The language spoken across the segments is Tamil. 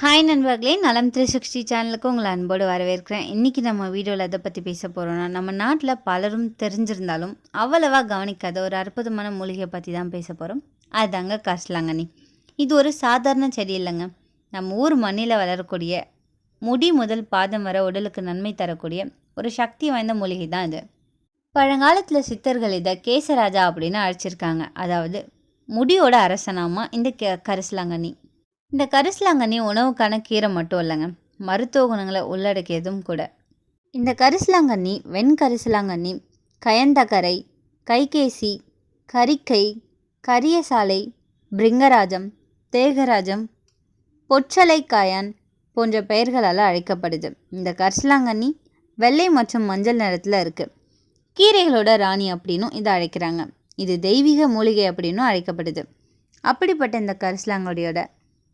ஹாய் நண்பர்களே நலம் த்ரீ சிக்ஸ்டி சேனலுக்கு உங்களை அன்போடு வரவேற்கிறேன். இன்றைக்கி நம்ம வீடியோவில் எதை பற்றி பேச போகிறோம்னா நம்ம நாட்டில் பலரும் தெரிஞ்சிருந்தாலும் அவ்வளவா கவனிக்காத ஒரு அற்புதமான மூலிகையை பற்றி தான் பேச போகிறோம் அதுதாங்க கரிசலாங்கண்ணி. இது ஒரு சாதாரண செடி இல்லைங்க. நம்ம ஊர் மண்ணில் வளரக்கூடிய முடி முதல் பாதம் வர உடலுக்கு நன்மை தரக்கூடிய ஒரு சக்தி வாய்ந்த மூலிகை தான் இது. பழங்காலத்தில் சித்தர்கள் இதை கேசராஜா அப்படின்னு அழைச்சிருக்காங்க. அதாவது முடியோட அரசனாமா இந்த கே கரிசலாங்கண்ணி. இந்த கரிசலாங்கண்ணி உணவுக்கான கீரை மட்டும் இல்லைங்க. மருத்துவ குணங்களை உள்ளடக்கியதும் கூட. இந்த கரிசலாங்கண்ணி வெண்கரிசலாங்கண்ணி கயந்தகரை கைகேசி கரிக்கை கரியசாலை பிரிங்கராஜம் தேகராஜம் பொற்றலைக்காயான் போன்ற பெயர்களால் அழைக்கப்படுது. இந்த கரிசலாங்கண்ணி வெள்ளை மற்றும் மஞ்சள் நிறத்தில் இருக்குது கீரைகளோட ராணி அப்படின்னும் இதை அழைக்கிறாங்க. இது தெய்வீக மூலிகை அப்படின்னும் அழைக்கப்படுது. அப்படிப்பட்ட இந்த கரிசலாங்கொடியோட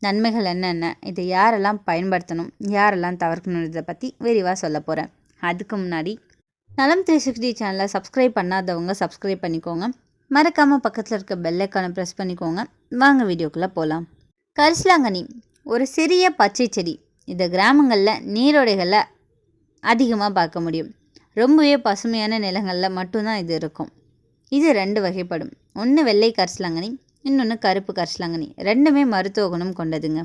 நன்மைகள் என்னென்ன? இதை யாரெல்லாம் பயன்படுத்தணும்? யாரெல்லாம் தவிர்க்கணும் இதை பற்றி விரிவாக சொல்ல போகிறேன் அதுக்கு முன்னாடி நலம் த்ரீ சிக்ஸ்டி சேனலை சப்ஸ்கிரைப் பண்ணாதவங்க சப்ஸ்கிரைப் பண்ணிக்கோங்க. மறக்காமல் பக்கத்தில் இருக்க பெல்லைக்கானை ப்ரெஸ் பண்ணிக்கோங்க. வாங்க வீடியோக்குள்ளே போகலாம் கரிசலாங்கனி ஒரு சிறிய பச்சை செடி. இந்த கிராமங்களில் நீரோடைகளில் அதிகமாக பார்க்க முடியும். ரொம்பவே பசுமையான நிலங்களில் மட்டும்தான் இது இருக்கும். இது ரெண்டு வகைப்படும். ஒன்று வெள்ளை கரிசலாங்கனி இன்னொன்று கருப்பு கரிசலாங்கனி ரெண்டுமே மருத்துவ குணம் கொண்டதுங்க.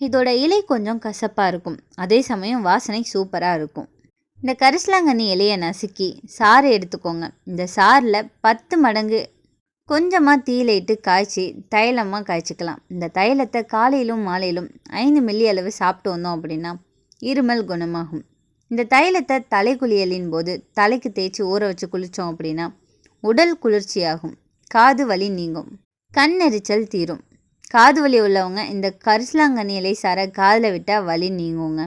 இதோட இலை கொஞ்சம் கசப்பாக இருக்கும். அதே சமயம் வாசனை சூப்பராக இருக்கும். இந்த கரிசலாங்கண்ணி இலையை நசுக்கி சாறு எடுத்துக்கோங்க. இந்த சாரில் பத்து மடங்கு கொஞ்சமாக தீயில இட்டு காய்ச்சி தைலமாக காய்ச்சிக்கலாம். இந்த தைலத்தை காலையிலும் மாலையிலும் ஐந்து மில்லி அளவு சாப்பிட்டு வந்தோம் அப்படின்னா இருமல் குணமாகும். இந்த தைலத்தை தலை குளியலின் போது தலைக்கு தேய்ச்சி ஊற வச்சு குளித்தோம் அப்படின்னா உடல் குளிர்ச்சியாகும். காது வலி நீங்கும். கண் எரிச்சல் தீரும். காது வலி உள்ளவங்க இந்த கரிசலாங்கண்ணி இலை சார காதில் விட்டால் வலி நீங்குங்க.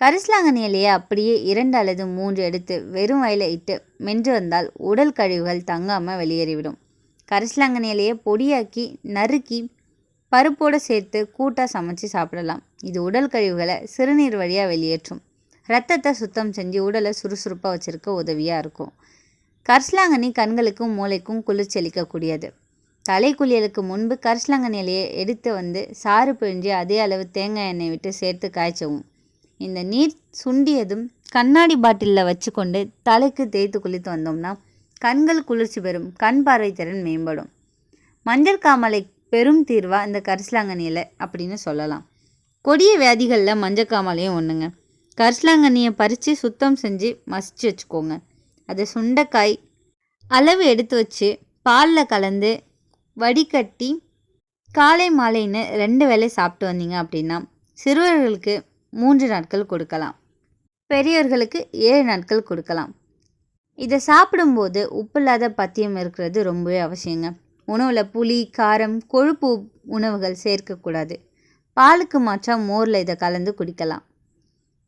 கரிசலாங்கண்ணி இலையை அப்படியே இரண்டு அல்லது மூன்று எடுத்து வெறும் வயல இட்டு மென்று வந்தால் உடல் கழிவுகள் தங்காமல் வெளியேறிவிடும். கரிசலாங்கண்ணி இலையை பொடியாக்கி நறுக்கி பருப்போடு சேர்த்து கூட்டாக சமைச்சு சாப்பிடலாம். இது உடல் கழிவுகளை சிறுநீர் வழியாக வெளியேற்றும். ரத்தத்தை சுத்தம் செஞ்சு உடலை சுறுசுறுப்பாக வச்சுருக்க உதவியாக இருக்கும். கரிசலாங்கண்ணி கண்களுக்கும் மூளைக்கும் குளிர்ச்சலிக்கக்கூடியது தலை குளியலுக்கு முன்பு கரிசலாங்கண்ணி இலையை எடுத்து வந்து சாறு பிழிஞ்சு அதே அளவு தேங்காய் எண்ணெய் விட்டு சேர்த்து காய்ச்சவும். இந்த நீர் சுண்டியதும் கண்ணாடி பாட்டிலில் வச்சுக்கொண்டு தலைக்கு தேய்த்து குளித்து வந்தோம்னா கண்கள் குளிர்ச்சி பெறும் கண் பார்வை திறன் மேம்படும். மஞ்சள் காமலை பெரும் தீர்வாக இந்த கரிசலாங்கண்ணி இலை அப்படின்னு சொல்லலாம். கொடிய வியாதிகளில் மஞ்சள் காமாலையும் ஒன்றுங்க கரிசலாங்கண்ணியை பறித்து சுத்தம் செஞ்சு மசிச்சு வச்சுக்கோங்க. அதை சுண்டைக்காய் அளவு எடுத்து வச்சு பாலில் கலந்து வடிகட்டி காலை மாலைன்னு ரெண்டு வேளை சாப்பிட்டு வந்தீங்க அப்படின்னா சிறுவர்களுக்கு மூன்று நாட்கள் கொடுக்கலாம். பெரியவர்களுக்கு ஏழு நாட்கள் கொடுக்கலாம். இதை சாப்பிடும்போது உப்பு இல்லாத பத்தியம் இருக்கிறது ரொம்பவே அவசியங்க. உணவில் புளி காரம் கொழுப்பு உணவுகள் சேர்க்கக்கூடாது. பாலுக்கு மாற்றாக மோரில் இதை கலந்து குடிக்கலாம்.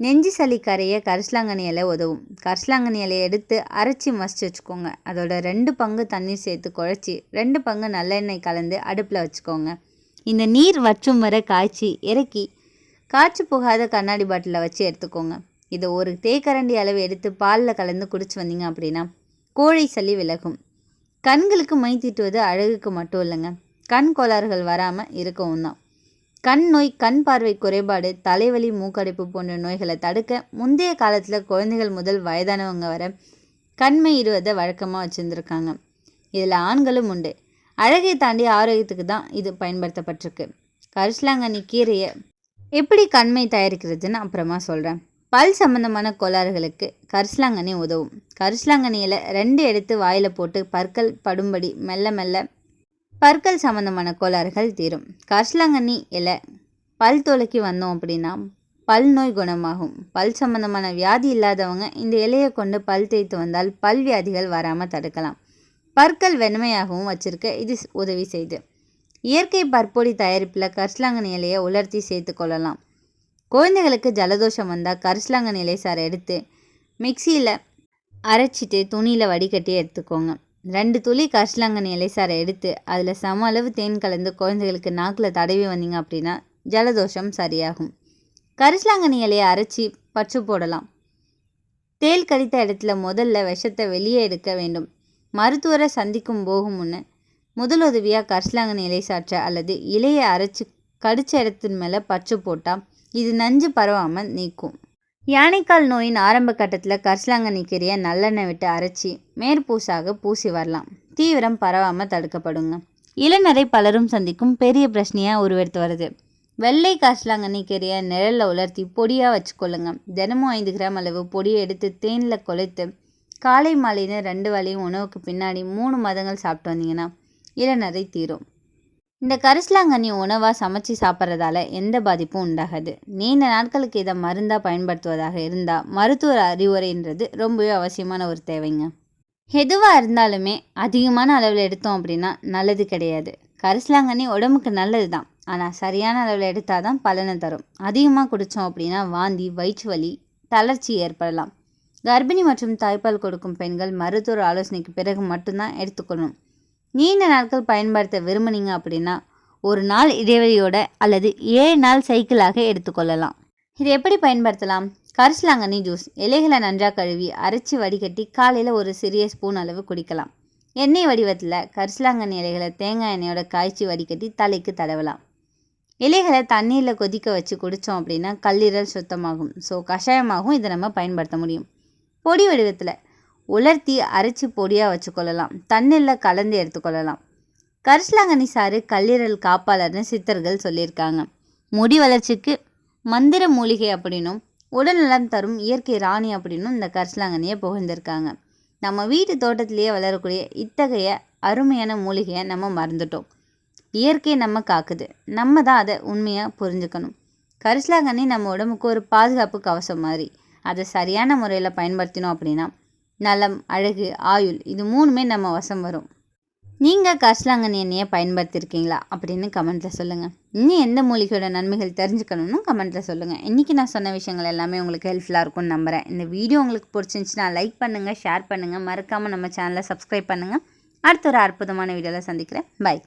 நெஞ்சு சளி கரைய கரிசலாங்கண்ணி இலை உதவும். கரிசலாங்கண்ணி இலையை எடுத்து அரைச்சி மசிச்சு வச்சுக்கோங்க. அதோட ரெண்டு பங்கு தண்ணீர் சேர்த்து குழச்சி ரெண்டு பங்கு நல்லெண்ணெய் கலந்து அடுப்பில் வச்சுக்கோங்க. இந்த நீர் வற்றும் வர காய்ச்சி இறக்கி காய்ச்சி போகாத கண்ணாடி பாட்டிலில் வச்சு எடுத்துக்கோங்க. இதை ஒரு தேக்கரண்டி அளவு எடுத்து பாலில் கலந்து குடிச்சு வந்தீங்க அப்படின்னா கோழை சளி விலகும். கண்களுக்கு மை தீட்டுவது அழகுக்கு மட்டும் இல்லைங்க. கண் கோளாறுகள் வராமல் இருக்கவும் தான். கண் நோய் கண் பார்வை குறைபாடு தலைவலி மூக்கடைப்பு போன்ற நோய்களை தடுக்க முந்தைய காலத்தில் குழந்தைகள் முதல் வயதானவங்க வர கண்மை இடுவதை வழக்கமாக வச்சுருந்துருக்காங்க. இதில் ஆண்களும் உண்டு. அழகை தாண்டி ஆரோக்கியத்துக்கு தான் இது பயன்படுத்தப்பட்டிருக்கு. கரிசலாங்கண்ணி கீரையை எப்படி கண்மை தயாரிக்கிறதுன்னு அப்புறமா சொல்கிறேன் பல் சம்பந்தமான கோளாறுகளுக்கு கரிசலாங்கண்ணி உதவும். கரிசலாங்கண்ணியில் ரெண்டு எடுத்து வாயில் போட்டு பற்கள் படும்படி மெல்ல மெல்ல பற்கள் சம்மந்தமான கோளாறுகள் தீரும். கரிசலாங்கண்ணி இலை பல் தொலைக்கி வந்தோம் அப்படின்னா பல் நோய் குணமாகும். பல் சம்பந்தமான வியாதி இல்லாதவங்க இந்த இலையை கொண்டு பல் தேய்த்து வந்தால் பல் வியாதிகள் வராமல் தடுக்கலாம். பற்கள் வெண்மையாகவும் வச்சிருக்க இது உதவி செய்து. இயற்கை பற்பொடி தயாரிப்பில் கரிசலாங்கன் இலையை உலர்த்தி சேர்த்து கொள்ளலாம். குழந்தைகளுக்கு ஜலதோஷம் வந்தால் கரிசலாங்கன் இலை சார் எடுத்து மிக்சியில் அரைச்சிட்டு துணியில் வடிகட்டி எடுத்துக்கோங்க. ரெண்டு துளி கரிசலாங்கண்ணி இலைசாரை எடுத்து அதில் சம அளவு தேன் கலந்து குழந்தைகளுக்கு நாக்கில் தடவி வந்தீங்க அப்படின்னா ஜலதோஷம் சரியாகும். கரிசலாங்கண்ணி இலையை அரைச்சி பச்சு போடலாம். தேல் கடித்த இடத்துல முதல்ல விஷத்தை வெளியே எடுக்க வேண்டும். மருத்துவரை சந்திக்கும் போகும் முன்னே முதலுதவியாக கரிசலாங்கண்ணி இலை சாற்ற அல்லது இலையை அரைச்சி கடித்த இடத்தின் மேலே பச்சு போட்டால் இது நஞ்சு பரவாமல் நீக்கும். யானைக்கால் நோயின் ஆரம்ப கட்டத்தில் கரிசலாங்கண்ணி கீரையை நல்லெண்ணெய் விட்டு அரைச்சி மேற்பூசாக பூசி வரலாம். தீவிரம் பரவாமல் தடுக்கப்படுங்க. இளநரை பலரும் சந்திக்கும் பெரிய பிரச்சனையாக உருவெடுத்து வருது. வெள்ளை கரிசலாங்கண்ணி கீரையை நிழலில் உலர்த்தி பொடியாக வச்சுக்கொள்ளுங்க. தினமும் ஐந்து கிராம் அளவு பொடியை எடுத்து தேனில் குழைத்து காலை மாலைன்னு ரெண்டு வேளையும் உணவுக்கு பின்னாடி மூணு மாதங்கள் சாப்பிட்டு வந்தீங்கன்னா இளநரை தீரும். இந்த கரிசலாங்கண்ணி உணவாக சமைச்சு சாப்பிட்றதால எந்த பாதிப்பும் உண்டாகாது. நீண்ட நாட்களுக்கு இதை மருந்தாக பயன்படுத்துவதாக இருந்தால் மருத்துவ அறிவுரைன்றது ரொம்பவே அவசியமான ஒரு தேவைங்க. எதுவாக இருந்தாலுமே அதிகமான அளவில் எடுத்தோம் அப்படின்னா நல்லது கிடையாது. கரிசலாங்கண்ணி உடம்புக்கு நல்லது தான் ஆனால் சரியான அளவில் எடுத்தால் தான் பலனை தரும். அதிகமாக குடித்தோம் அப்படின்னா வாந்தி வயிற்று வலி தளர்ச்சி ஏற்படலாம். கர்ப்பிணி மற்றும் தாய்ப்பால் கொடுக்கும் பெண்கள் மருத்துவர் ஆலோசனைக்கு பிறகு மட்டும்தான் எடுத்துக்கணும் நீண்ட நாட்கள் பயன்படுத்த விரும்புனீங்க அப்படின்னா ஒரு நாள் இடைவெளியோட அல்லது ஏழு நாள் சைக்கிளாக எடுத்துக்கொள்ளலாம் இதை எப்படி பயன்படுத்தலாம்? கரிசலாங்கண்ணி ஜூஸ் இலைகளை நன்றாக கழுவி அரைச்சி வடிகட்டி காலையில் ஒரு சிறிய ஸ்பூன் அளவு குடிக்கலாம். எண்ணெய் வடிவத்தில் கரிசலாங்கண்ணி இலைகளை தேங்காய் எண்ணெயோட காய்ச்சி வடிகட்டி தலைக்கு தடவலாம். இலைகளை தண்ணீரில் கொதிக்க வச்சு குடித்தோம் அப்படின்னா கல்லீரல் சுத்தமாகும். ஸோ கஷாயமாகவும் இதை நம்ம பயன்படுத்த முடியும். பொடி வடிவத்தில் உலர்த்தி அரைச்சி பொடியாக வச்சுக்கொள்ளலாம். தண்ணியில் கலந்து எடுத்துக்கொள்ளலாம். கரிசலாங்கண்ணி சாறு கல்லீரல் காப்பாளர்னு சித்தர்கள் சொல்லியிருக்காங்க. முடி வளர்ச்சிக்கு மந்திர மூலிகை அப்படின்னும் உடல்நலம் தரும் இயற்கை ராணி அப்படின்னும் இந்த கரிசலாங்கண்ணியை புகழ்ந்திருக்காங்க. நம்ம வீட்டு தோட்டத்திலேயே வளரக்கூடிய இத்தகைய அருமையான மூலிகையை நம்ம மறந்துட்டோம். இயற்கை நம்ம காக்குது. நம்ம தான் அதை உண்மையாக புரிஞ்சுக்கணும். கரிசலாங்கண்ணி நம்ம உடம்புக்கு ஒரு பாதுகாப்பு கவசம் மாதிரி. அதை சரியான முறையில் பயன்படுத்தினோம் அப்படின்னா நலம் அழகு ஆயுள் இது மூணுமே நம்ம வசம் வரும். நீங்கள் கரிசலாங்கண்ணி எண்ணெயை பயன்படுத்தியிருக்கீங்களா அப்படின்னு கமெண்ட்டில் சொல்லுங்கள் இன்னும் எந்த மூலிகையோட நன்மைகள் தெரிஞ்சுக்கணும்னு கமெண்ட்டில் சொல்லுங்கள் இன்றைக்கி நான் சொன்ன விஷயங்கள் எல்லாமே உங்களுக்கு ஹெல்ப்ஃபுல்லாக இருக்கும்னு நம்புகிறேன் இந்த வீடியோ உங்களுக்கு பிடிச்சிருந்துச்சுன்னா லைக் பண்ணுங்கள் ஷேர் பண்ணுங்கள் மறக்காமல் நம்ம சேனலை சப்ஸ்கிரைப் பண்ணுங்கள் அடுத்த ஒரு அற்புதமான வீடியோவில் சந்திக்கிறேன். பை